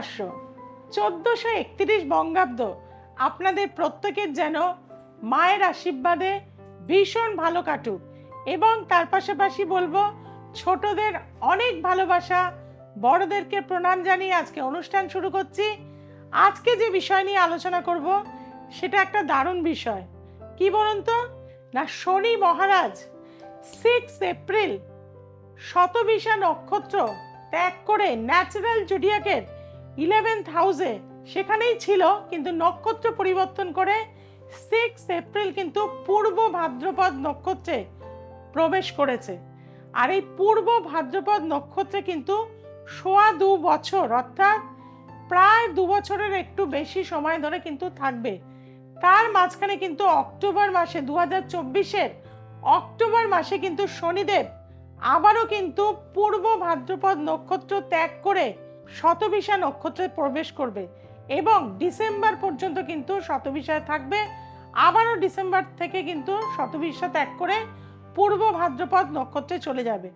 নববর্ষ চোদ্দোশো একত্রিশ বঙ্গাব্দ। আপনাদের প্রত্যেকের যেন মায়ের আশীর্বাদে ভীষণ ভালো কাটুক এবং তার পাশাপাশি বলব, ছোটদের অনেক ভালোবাসা, বড়দেরকে প্রণাম জানিয়ে আজকে অনুষ্ঠান শুরু করছি। আজকে যে বিষয় নিয়ে আলোচনা করব, সেটা একটা দারুণ বিষয়। কি বলুন তো? না, শনি মহারাজ সিক্স এপ্রিল শতবিশা নক্ষত্র ত্যাগ করে ন্যাচারাল জুডিয়াকের ইলেভেন্থ হাউসে সেখানেই ছিল, কিন্তু নক্ষত্র পরিবর্তন করে সিক্স এপ্রিল কিন্তু পূর্ব ভাদ্রপদ নক্ষত্রে প্রবেশ করেছে। আর এই পূর্ব ভাদ্রপদ নক্ষত্রে কিন্তু সোয়া দু বছর, অর্থাৎ প্রায় দু বছরের একটু বেশি সময় ধরে কিন্তু থাকবে। তার মাঝখানে কিন্তু অক্টোবর মাসে দু হাজার চব্বিশের অক্টোবর মাসে কিন্তু শনিদেব আবারও কিন্তু পূর্ব ভাদ্রপদ নক্ষত্র ত্যাগ করে শতবিশা নক্ষত্রে প্রবেশ করবে এবং ডিসেম্বর পর্যন্ত কিন্তু শতবিশায় থাকবে। আবারও ডিসেম্বর থেকে কিন্তু শতবিশা ত্যাগ করে পূর্ব ভাদ্রপদ নক্ষত্রে চলে যাবে।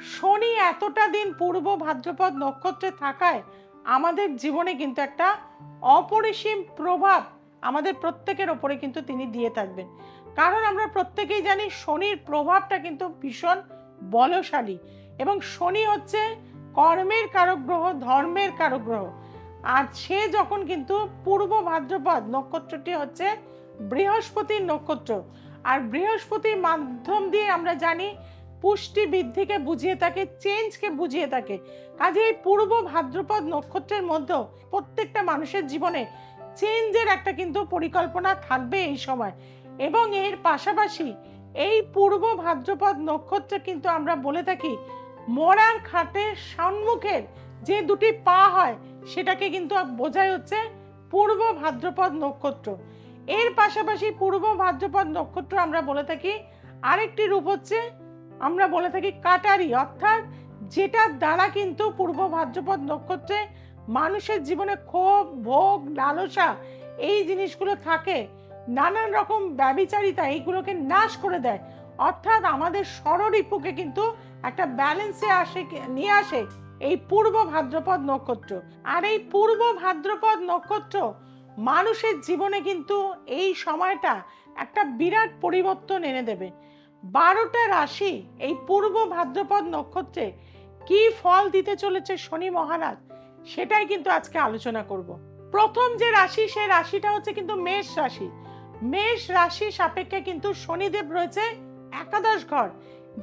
শনি এতটা দিন পূর্ব ভাদ্রপদ নক্ষত্রে থাকায় আমাদের জীবনে কিন্তু একটা অপরিসীম প্রভাব আমাদের প্রত্যেকের ওপরে কিন্তু তিনি দিয়ে থাকবেন। কারণ আমরা প্রত্যেকেই জানি শনির প্রভাবটা কিন্তু ভীষণ বলশালী এবং শনি হচ্ছে কর্মের কারক গ্রহ ধর্মের কারক গ্রহ আর সে যখন কিন্তু পূর্ব ভাদ্রপদ নক্ষত্রটি হচ্ছে বৃহস্পতির নক্ষত্র। আর বৃহস্পতির মাধ্যম দিয়ে আমরা জানি পুষ্টি বৃদ্ধিকে বুঝিয়ে থাকে চেঞ্জকে বুঝিয়ে থাকে। কাজে এই পূর্ব ভাদ্রপদ নক্ষত্রের মধ্যেও প্রত্যেকটা মানুষের জীবনে চেঞ্জের একটা কিন্তু পরিকল্পনা থাকবে এই সময়। এবং এর পাশাপাশি এই পূর্ব ভাদ্রপদ নক্ষত্র কিন্তু আমরা বলে থাকি মরার খাটের সম্মুখের যে দুটি পা হয়, সেটাকে কিন্তু বোঝায় হচ্ছে পূর্ব ভাদ্রপদ নক্ষত্র। এর পাশাপাশি পূর্ব ভাদ্রপদ নক্ষত্র আমরা বলে থাকি, আরেকটি রূপ হচ্ছে আমরা বলে থাকি কাটারি। অর্থাৎ যেটার দ্বারা কিন্তু পূর্ব ভাদ্রপদ নক্ষত্রে মানুষের জীবনে ক্ষোভ, ভোগ, লালসা এই জিনিসগুলো থাকে। নানান রকম ব্যবিচারিতা এইগুলোকে নাশ করে দেয়। অর্থাৎ আমাদের স্বররিপুকে কিন্তু একটা ব্যালেন্সে আসে নিয়ে আসে এই পূর্ব ভাদ্রপদ নক্ষত্র। আর এই পূর্ব ভাদ্রপদ নক্ষত্র মানুষের জীবনে কিন্তু এই সময়টা একটা বিরাট পরিবর্তন এনে দেবে। বারোটা রাশি এই পূর্ব ভাদ্রপদ নক্ষত্রে কি ফল দিতে চলেছে শনি মহারাজ, সেটাই কিন্তু আজকে আলোচনা করব। প্রথম যে রাশি সেই রাশিটা হচ্ছে কিন্তু মেষ রাশি। মেষ রাশি সাপেক্ষে কিন্তু শনিদেব রয়েছে একাদশ ঘর,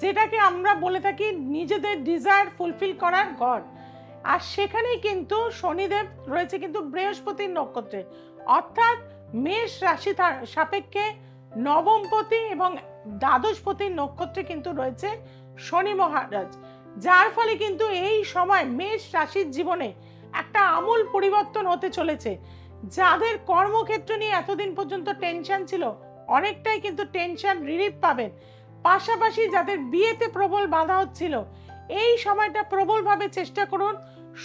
যেটাকে আমরা বলে থাকি নিজেদের ডিজায়ার ফুলফিল করার ঘর। আর সেখানেই কিন্তু শনিদেব রয়েছে কিন্তু বৃহস্পতির নক্ষত্রে। অর্থাৎ মেষ রাশি সাপেক্ষে নবমপতি এবং দ্বাদশপতির নক্ষত্রে কিন্তু রয়েছে শনি মহারাজ। যার ফলে কিন্তু এই সময় মেষ রাশির জীবনে একটা আমূল পরিবর্তন হতে চলেছে। যাদের কর্মক্ষেত্র নিয়ে এতদিন পর্যন্ত টেনশন ছিল, অনেকটাই কিন্তু টেনশন রিলিফ পাবেন। পাশাপাশি যাদের বিয়েতে প্রবল বাধা হচ্ছিল, এই সময়টা প্রবলভাবে চেষ্টা করুন।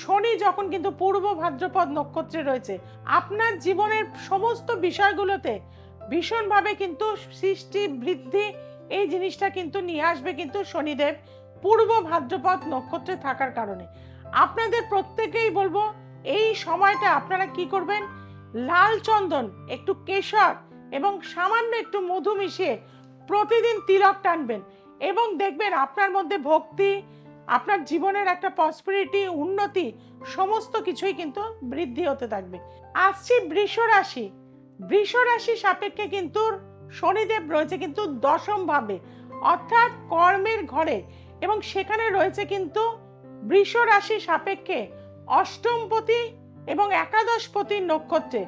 শনি যখন কিন্তু পূর্ব ভাদ্রপদ নক্ষত্রে রয়েছে, আপনার জীবনের সমস্ত বিষয়গুলোতে ভীষণভাবে কিন্তু সৃষ্টি বৃদ্ধি এই জিনিসটা কিন্তু নিয়ে আসবে কিন্তু শনিদেব পূর্ব ভাদ্রপদ নক্ষত্রে থাকার কারণে। আপনাদের প্রত্যেকেই বলব, এই সময়টা আপনারা কি করবেন? লাল চন্দন, একটু কেশর এবং সামান্য একটু মধু মিশিয়ে প্রতিদিন তিলক টানবেন এবং দেখবেন আপনার মধ্যে ভক্তি, আপনার জীবনের একটা পসপিরিটি উন্নতি সমস্ত কিছুই কিন্তু বৃদ্ধি হতে থাকবে। আসছি বৃষ রাশি। বৃষ রাশি সাপেক্ষে কিন্তু শনিদেব রয়েছে কিন্তু দশম ভাবে, অর্থাৎ কর্মের ঘরে এবং সেখানে রয়েছে কিন্তু বৃষ রাশি সাপেক্ষে অষ্টমপতি এবং একাদশপতির নক্ষত্রে।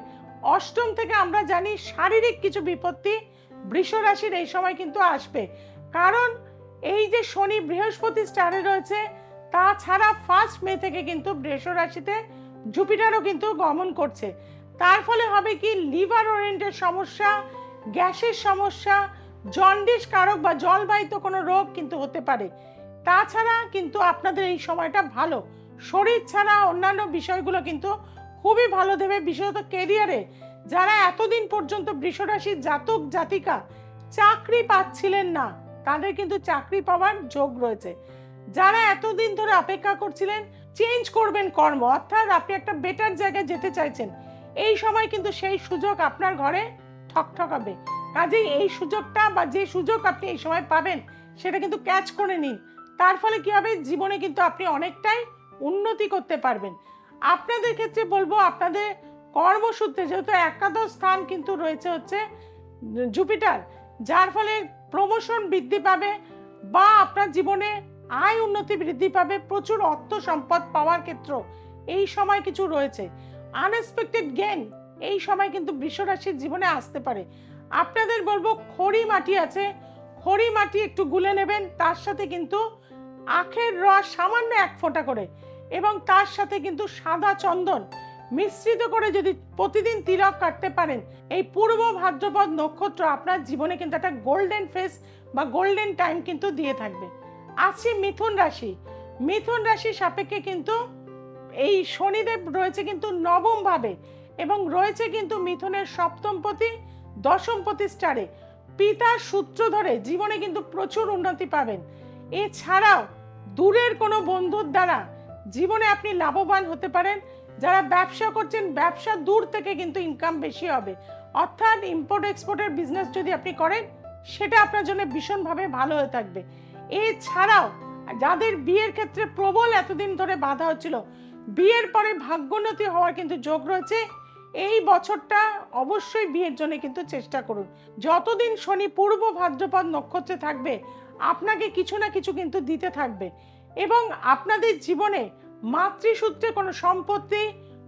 অষ্টম থেকে আমরা জানি শারীরিক কিছু বিপত্তি বৃষ রাশির এই সময় কিন্তু আসবে। কারণ এই যে শনি বৃহস্পতি স্টারে রয়েছে, তাছাড়া ফার্স্ট মে থেকে কিন্তু বৃষ রাশিতে জুপিটারও কিন্তু গমন করছে। তার ফলে হবে কি লিভার ওরিয়েন্টেড সমস্যা, গ্যাসের সমস্যা জন্ডিস কারক বা জলবাহিত কোনো রোগ কিন্তু হতে পারে। তাছাড়া কিন্তু আপনাদের এই সময়টা ভালো। শরীর ছাড়া অন্যান্য বিষয়গুলো কিন্তু খুবই ভালো দেবে, বিশেষত কেরিয়ারে যারা এতদিন পর্যন্ত বৃষরাশির জাতক, জাতিকা চাকরি পাচ্ছিলেন না, তাদের কিন্তু চাকরি পাওয়ার যোগ রয়েছে। যারা এতদিন ধরে অপেক্ষা করছিলেন চেঞ্জ করবেন কর্ম, অর্থাৎ আপনি একটা বেটার জায়গায় যেতে চাইছেন, এই সময় কিন্তু সেই সুযোগ আপনার ঘরে ঠকঠকাবে। কাজেই এই সুযোগটা বা যে সুযোগ আপনি এই সময় পাবেন, সেটা কিন্তু ক্যাচ করে নিন। তার ফলে কি হবে? জীবনে কিন্তু আপনি অনেকটাই উন্নতি করতে পারবেন। আপনাদের ক্ষেত্রে বলব, আপনাদের কর্মসূত্রে, যেহেতু একাদশ স্থান কিন্তু রয়েছে হচ্ছে জুপিটার, যার ফলে প্রমোশন বৃদ্ধি পাবে বা আপনার জীবনে আয় উন্নতি বৃদ্ধি পাবে, প্রচুর অর্থ সম্পদ পাওয়ার ক্ষেত্র এই সময় কিছু রয়েছে। আনএক্সপেক্টেড গেন এই সময় কিন্তু বৃষরাশির জীবনে আসতে পারে। আপনাদের বলব খড়ি মাটি আছে, খড়ি মাটি একটু গুলে নেবেন, তার সাথে কিন্তু আখের রস সামান্য এক ফোঁটা করে এবং তার সাথে কিন্তু সাদা চন্দন মিশ্রিত করে যদি প্রতিদিন তিলক কাটতে পারেন, এই পূর্ব ভাদ্রপদ নক্ষত্র আপনার জীবনে কিন্তু একটা গোল্ডেন ফেস বা গোল্ডেন টাইম কিন্তু দিয়ে থাকবে। আসি মিথুন রাশি। মিথুন রাশি সাপেক্ষে কিন্তু এই শনিদেব রয়েছে কিন্তু নবম ভাবে এবং রয়েছে কিন্তু মিথুনের সপ্তমপতি দশমপতি স্টারে। পিতার সূত্র ধরে জীবনে কিন্তু প্রচুর উন্নতি পাবেন। এছাড়াও দূরের কোনো বন্ধুর দ্বারা জীবনে আপনি লাভবান হতে পারেন। যারা ব্যবসা করছেন, ব্যবসা দূর থেকে কিন্তু ইনকাম বেশি হবে। অর্থাৎ ইম্পোর্ট এক্সপোর্টের বিজনেস যদি আপনি করেন, সেটা আপনার জন্য ভীষণভাবে ভালো হয়ে থাকবে। এছাড়াও, যাদের বিয়ের ক্ষেত্রে প্রবল এতদিন ধরে বাধা হচ্ছিল, বিয়ের পরে ভাগ্যোন্নতি হওয়ার কিন্তু যোগ রয়েছে। এই বছরটা অবশ্যই বিয়ের জন্য কিন্তু চেষ্টা করুন। যতদিন শনি পূর্ব ভাদ্রপদ নক্ষত্রে থাকবে, আপনাকে কিছু না কিছু কিন্তু দিতে থাকবে। এবং আপনাদের জীবনে মাতৃসূত্রে কোনো সম্পত্তি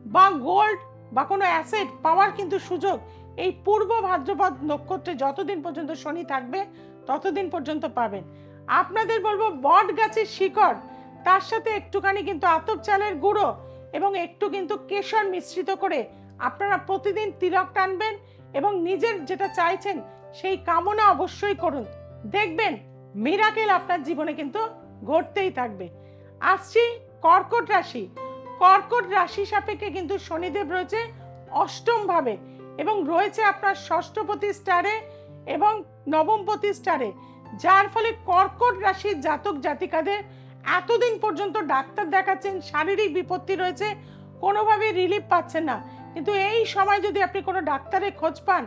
বা গোল্ড বা কোনো অ্যাসেট পাওয়ার কিন্তু সুযোগ এই পূর্ব ভাদ্রপদ নক্ষত্রে যতদিন পর্যন্ত শনি থাকবে, ততদিন পর্যন্ত পাবেন। আপনাদের বলব বট গাছের শিকড়, তার সাথে একটুখানি কিন্তু আতপ চালের গুঁড়ো এবং একটু কিন্তু কেশর মিশ্রিত করে আপনারা প্রতিদিন তিলক টানবেন এবং নিজের যেটা চাইছেন সেই কামনা অবশ্যই করুন। দেখবেন মিরাকেল আপনার জীবনে কিন্তু ঘটতেই থাকবে। আসছি কর্কট রাশি। কর্কট রাশি সাপেক্ষে কিন্তু শনিদেব রয়েছে অষ্টম ভাবে এবং রয়েছে আপনার ষষ্ঠপতি স্টারে এবং নবমপতি স্টারে। যার ফলে কর্কট রাশির জাতক জাতিকাদের এতদিন পর্যন্ত ডাক্তার দেখাচ্ছেন, শারীরিক বিপত্তি রয়েছে কোনোভাবে রিলিফ পাচ্ছেন না। কিন্তু এই সময় যদি আপনি কোনো ডাক্তারের খোঁজ পান,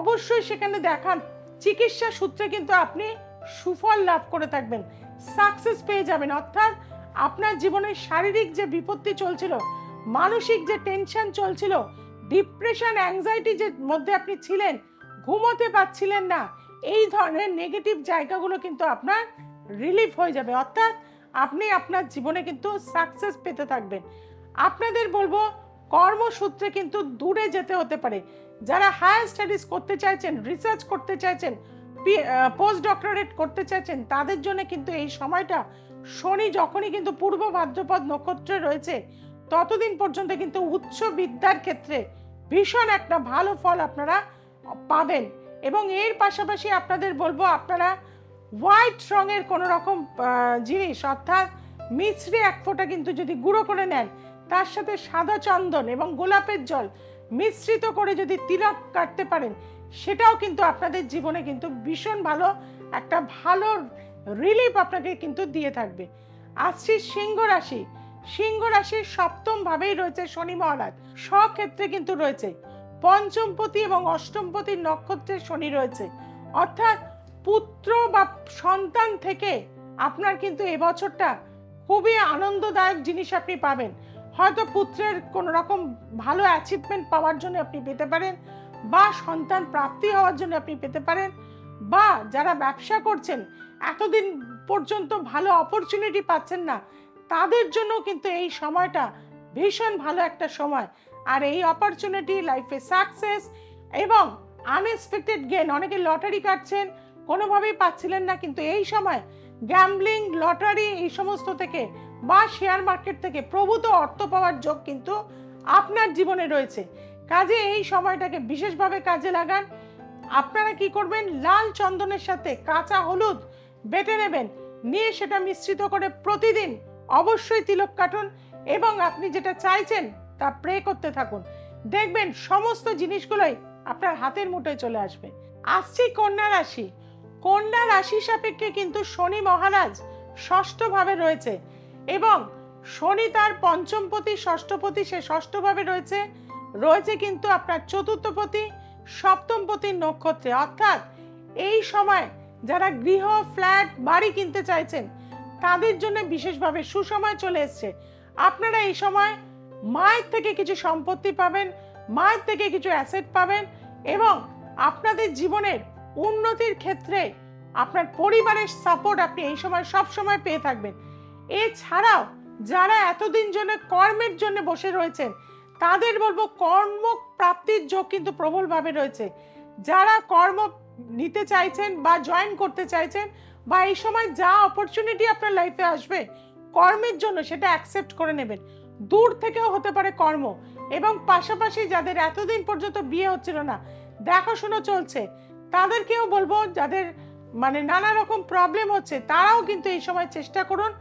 অবশ্যই সেখানে দেখান। চিকিৎসা সূত্রে কিন্তু আপনি সুফল লাভ করে থাকবেন সাকসেস পেয়ে যাবেন। অর্থাৎ আপনার জীবনে শারীরিক যে বিপত্তি চলছিল, মানসিক যে টেনশন চলছিল ডিপ্রেশন অ্যাংজাইটি যে মধ্যে আপনি ছিলেন, ঘুমোতে পারছিলেন না, এই ধরনের নেগেটিভ জায়গাগুলো কিন্তু আপনার রিলিফ হয়ে যাবে। অর্থাৎ আপনি আপনার জীবনে কিন্তু সাকসেস পেতে থাকবেন। আপনাদের বলব, কর্মসূত্রে কিন্তু দূরে যেতে হতে পারে। যারা হায়ার স্টাডিজ করতে চাইছেন রিসার্চ করতে চাইছেন পোস্ট ডক্টরেট করতে চাইছেন, তাদের জন্য কিন্তু এই সময়টা শনি যখনই কিন্তু পূর্ব ভাদ্রপদ নক্ষত্রে রয়েছে, ততদিন পর্যন্ত কিন্তু উচ্চ বিদ্যার ক্ষেত্রে ভীষণ একটা ভালো ফল আপনারা পাবেন। এবং এর পাশাপাশি আপনাদের বলব, আপনারা হোয়াইট রঙের কোনো রকম জিনিস, অর্থাৎ মিছরি এক ফোঁটা কিন্তু যদি গুঁড়ো করে নেন, তার সাথে সাদা চন্দন এবং গোলাপের জল মিশ্রিত করে যদি তিলক কাটতে পারেন, সেটাও কিন্তু আপনাদের জীবনে কিন্তু ভীষণ ভালো, একটা ভালো রিলিফ আপনাকে কিন্তু দিয়ে থাকবে। আসছি সিংহ রাশি। সিংহ রাশির সপ্তম ভাবেই রয়েছে শনি মহারাজ। স্বক্ষেত্রে কিন্তু রয়েছে পঞ্চমপতি এবং অষ্টমপতির নক্ষত্রে শনি রয়েছে। অর্থাৎ পুত্র বা সন্তান থেকে আপনার কিন্তু এবছরটা খুবই আনন্দদায়ক জিনিস আপনি পাবেন। হয়তো পুত্রের কোনো রকম ভালো অ্যাচিভমেন্ট পাওয়ার জন্য আপনি পেতে পারেন বা সন্তান প্রাপ্তি হওয়ার জন্য আপনি পেতে পারেন। বা যারা ব্যবসা করছেন, এতদিন পর্যন্ত ভালো অপরচুনিটি পাচ্ছেন না, তাদের জন্য কিন্তু এই সময়টা ভীষণ ভালো একটা সময়। আর এই অপরচুনিটি লাইফে সাকসেস এবং আনএক্সপেক্টেড গেন অনেকে লটারি কাটছেন, কোনোভাবেই পাচ্ছিলেন না, কিন্তু এই সময় গ্যাম্বলিং লটারি এই সমস্ত থেকে বা শেয়ার মার্কেট থেকে প্রভূত অর্থ পাওয়ার যোগ কিন্তু আপনার জীবনে রয়েছে। কাজে এই সময়টাকে বিশেষভাবে কাজে লাগান। আপনারা কি করবেন? লাল চন্দনের সাথে কাঁচা হলুদ বেটে নেবেন। নিয়ে সেটা মিশ্রিত করে প্রতিদিন অবশ্যই তিলক কাটুন এবং আপনি যেটা চাইছেন তা প্রে করতে থাকুন। দেখবেন সমস্ত জিনিসগুলোই আপনার হাতের মুঠোয় চলে আসবে। আসছি কন্যা রাশি। কন্যা রাশি সাপেক্ষে কিন্তু শনি মহারাজ ষষ্ঠভাবে রয়েছে এবং শনি তার পঞ্চমপতি, ষষ্ঠপতি সে ষষ্ঠভাবে রয়েছে। রয়েছে কিন্তু আপনার চতুর্থপতি সপ্তমপতির নক্ষত্রে। অর্থাৎ এই সময় যারা গৃহ, ফ্ল্যাট, বাড়ি কিনতে চাইছেন, তাদের জন্য বিশেষভাবে সুসময় চলে এসছে। আপনারা এই সময় মায়ের থেকে কিছু সম্পত্তি পাবেন, মায়ের থেকে কিছু অ্যাসেট পাবেন এবং আপনাদের জীবনের উন্নতির ক্ষেত্রে আপনার পরিবারের সাপোর্ট আপনি এই সময় সব সময় পেয়ে থাকবেন। এছাড়াও যারা এতদিন জন্য কর্মের জন্য বসে রয়েছেন, তাদের বলব কর্ম প্রাপ্তির যোগ কিন্তু প্রবলভাবে রয়েছে। যারা কর্ম নিতে চাইছেন বা জয়েন করতে চাইছেন বা এই সময় যা অপরচুনিটি আপনার লাইফে আসবে, কর্মের জন্য সেটা অ্যাকসেপ্ট করে নেবেন। দূর থেকেও হতে পারে কর্ম এবং পাশাপাশি যাদের এতদিন পর্যন্ত বিয়ে হচ্ছিল না, দেখাশুনো চলছে, তাদেরকেও বলব যাদের মানে নানা রকম প্রবলেম হচ্ছে, তারাও কিন্তু এই সময় চেষ্টা করুন।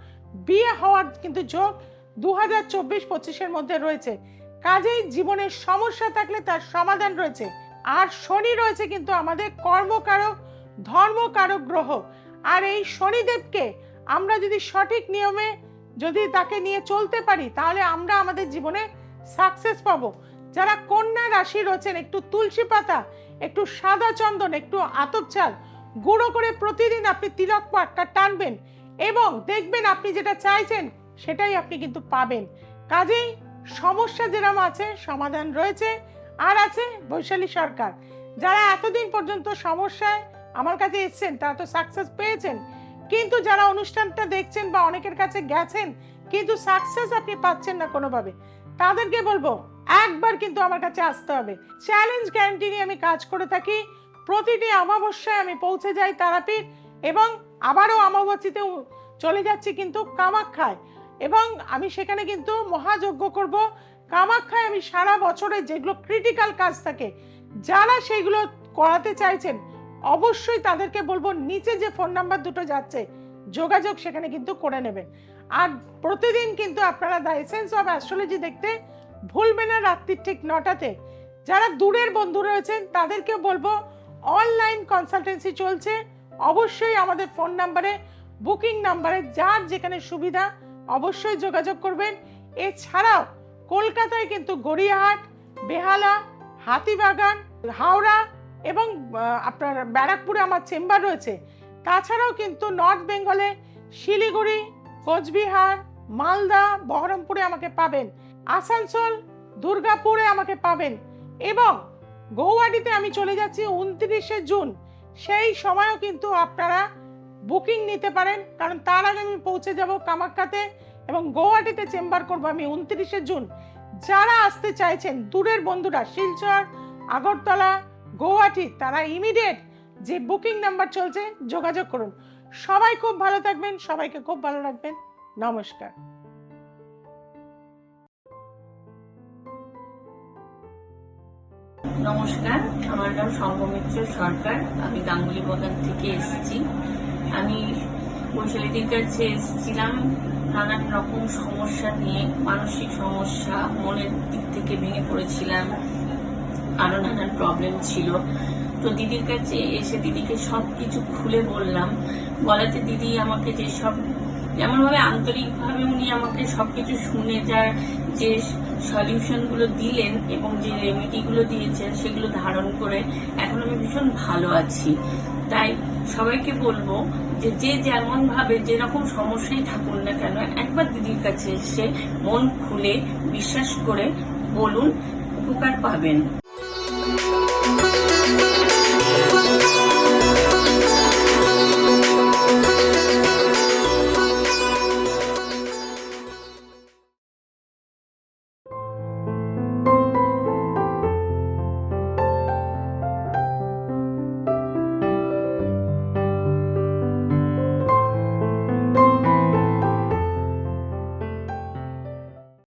বিয়ে হওয়ার কিন্তু যোগ দু হাজার চব্বিশ পঁচিশের মধ্যে রয়েছে। কাজেই জীবনের সমস্যা থাকলে তার সমাধান রয়েছে। আর শনি রয়েছে কিন্তু আমাদের কর্মকারক, ধর্মকারক গ্রহ। আর এই শনিদেবকে আমরা যদি সঠিক নিয়মে যদি তাকে নিয়ে চলতে পারি, তাহলে আমরা আমাদের জীবনে সাকসেস পাব। যারা কন্যা রাশি রয়েছেন, একটু তুলসী পাতা, একটু সাদা চন্দন, একটু আতপ চাল, গুঁড়ো করে প্রতিদিন আপনি তিলক পাটটা টানবেন এবং দেখবেন আপনি যেটা চাইছেন, সেটাই আপনি কিন্তু পাবেন। কাজেই সমস্যা যেরকম আছে, সমাধান রয়েছে আর আছে বৈশালী সরকার। যারা এতদিন পর্যন্ত সমস্যায় আমার কাছে এসছেন, তারা তো সাকসেস পেয়েছেন। কিন্তু যারা অনুষ্ঠানটা দেখছেন বা অনেকের কাছে গেছেন, কিন্তু সাকসেস আপনি পাচ্ছেন না কোনোভাবে। তাদেরকে বলব, একবার কিন্তু আমার কাছে আসতে হবে। চ্যালেঞ্জ গ্যারান্টি নিয়ে আমি কাজ করে থাকি, প্রতিটি অমাবস্যায় আমি পৌঁছে যাই তারাপীঠ এবং আবারও অমাবস্যাতে চলে যাচ্ছি কিন্তু কামাখ্যায়। এবং আমি সেখানে কিন্তু মহাযজ্ঞ করব। কামাখ্যায় আমি সারা বছরে যেগুলো ক্রিটিক্যাল কাজ থাকে, যারা সেগুলো করাতে চাইছেন, অবশ্যই তাদেরকে বলব নিচে যে ফোন নাম্বার দুটো যাচ্ছে, যোগাযোগ সেখানে কিন্তু করে নেবেন। আর প্রতিদিন কিন্তু আপনারা দ্য এসেন্স অফ অ্যাস্ট্রোলজি দেখতে ভুলবেন না রাত্রির ঠিক নটাতে। যারা দূরের বন্ধু রয়েছেন তাদেরকে বলব অনলাইন কনসালটেন্সি চলছে। অবশ্যই আমাদের ফোন নাম্বারে বুকিং নাম্বারে যার যেখানে সুবিধা অবশ্যই যোগাযোগ করবেন। এছাড়াও কলকাতায় কিন্তু গড়িয়াহাট, বেহালা, হাতিবাগান, হাওড়া এবং আপনার ব্যারাকপুরে আমার চেম্বার রয়েছে। তাছাড়াও কিন্তু নর্থ বেঙ্গলে শিলিগুড়ি, কোচবিহার, মালদা, বহরমপুরে আমাকে পাবেন। আসানসোল, দুর্গাপুরে আমাকে পাবেন। এবং গৌহাটিতে আমি চলে যাচ্ছি উনত্রিশে জুন। সেই সময়ও কিন্তু আপনারা বুকিং নিতে পারেন, কারণ তার আগে আমি পৌঁছে যাব কামাক্কাতে এবং গৌহাটিতে চেম্বার করব আমি উনত্রিশে জুন। যারা আসতে চাইছেন, দূরের বন্ধুরা, শিলচর, আগরতলা, গৌহাটি, তারা ইমিডিয়েট যে বুকিং নাম্বার চলছে যোগাযোগ করুন। সবাই খুব ভালো থাকবেন, সবাইকে খুব ভালো রাখবেন। নমস্কার। নমস্কার, আমার নাম শঙ্কমিত্র সরকার। আমি গাঙ্গুলি বাগান থেকে এসেছি। আমি বৈশালীদের কাছে এসেছিলাম। নানান রকম সমস্যা নিয়ে, মানসিক সমস্যা, মনের দিক থেকে ভেঙে পড়েছিলাম। আরও নানান প্রবলেম ছিল। তো দিদির কাছে এসে দিদিকে সব কিছু খুলে বললাম। বলাতে দিদি আমাকে যেসব যেমনভাবে আন্তরিকভাবে উনি আমাকে সবকিছু শুনে যার যে সলিউশনগুলো দিলেন এবং যে রেমেডি গুলো দিয়েছেন সেগুলো ধারণ করে এখন আমি ভীষণ ভালো আছি। তাই সবাইকে বলব যে যে যেমন ভাবে যেরকম সমস্যায় থাকুন না কেন, একবার দিদির কাছে এসে মন খুলে বিশ্বাস করে বলুন, উপকার পাবেন।